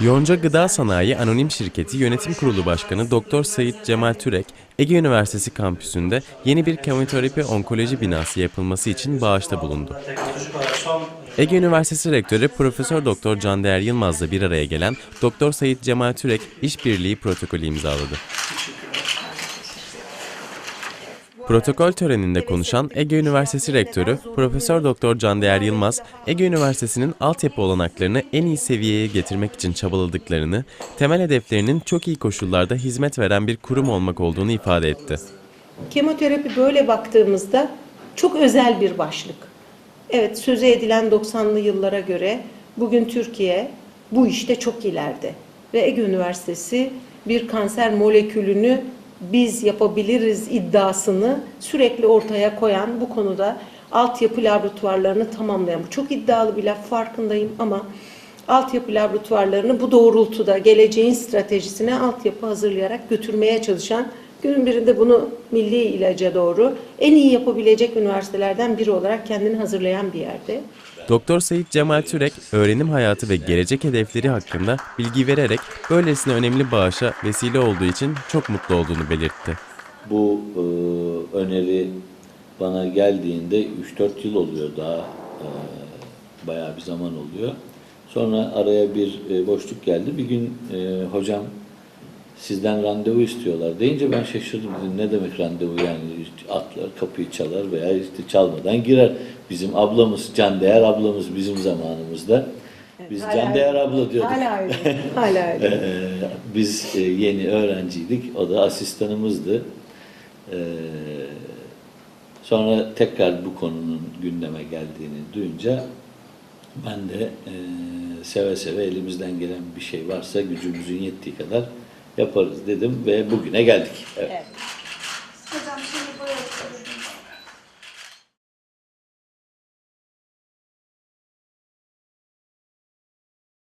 Yonca Gıda Sanayi Anonim Şirketi Yönetim Kurulu Başkanı Doktor Sayit Cemal Türek, Ege Üniversitesi kampüsünde yeni bir kemoterapi onkoloji binası yapılması için bağışta bulundu. Ege Üniversitesi Rektörü Profesör Doktor Candeğer Yılmaz'la bir araya gelen Doktor Sayit Cemal Türek işbirliği protokolü imzaladı. Protokol töreninde konuşan Ege Üniversitesi Rektörü Profesör Doktor Candeğer Yılmaz, Ege Üniversitesi'nin altyapı olanaklarını en iyi seviyeye getirmek için çabaladıklarını, temel hedeflerinin çok iyi koşullarda hizmet veren bir kurum olmak olduğunu ifade etti. Kemoterapi böyle baktığımızda çok özel bir başlık. Evet sözü edilen 90'lı yıllara göre bugün Türkiye bu işte çok ileride. Ve Ege Üniversitesi bir kanser molekülünü biz yapabiliriz iddiasını sürekli ortaya koyan bu konuda altyapı laboratuvarlarını tamamlayan. Bu çok iddialı bir laf farkındayım ama altyapı laboratuvarlarını bu doğrultuda geleceğin stratejisine altyapı hazırlayarak götürmeye çalışan günün birinde bunu milli ilaca doğru en iyi yapabilecek üniversitelerden biri olarak kendini hazırlayan bir yerde. Doktor Sayit Cemal Türek, öğrenim hayatı ve gelecek hedefleri hakkında bilgi vererek böylesine önemli bağışa vesile olduğu için çok mutlu olduğunu belirtti. Bu e, öneri bana geldiğinde 3-4 yıl oluyor daha e, bayağı bir zaman oluyor. Sonra araya bir e, boşluk geldi. Bir gün e, hocam sizden randevu istiyorlar deyince ben şaşırdım. Dedim, ne demek randevu yani atlar kapıyı çalar veya işte çalmadan girer. Bizim ablamız Can Değer ablamız bizim zamanımızda. Biz Hala Can Değer abla diyorduk. Hala öyle. Hala öyle. Ee, biz e, yeni öğrenciydik. O da asistanımızdı. Ee, sonra tekrar bu konunun gündeme geldiğini duyunca ben de e, seve seve elimizden gelen bir şey varsa gücümüzün yettiği kadar yaparız dedim ve bugüne geldik. Evet. Hocam şimdi buraya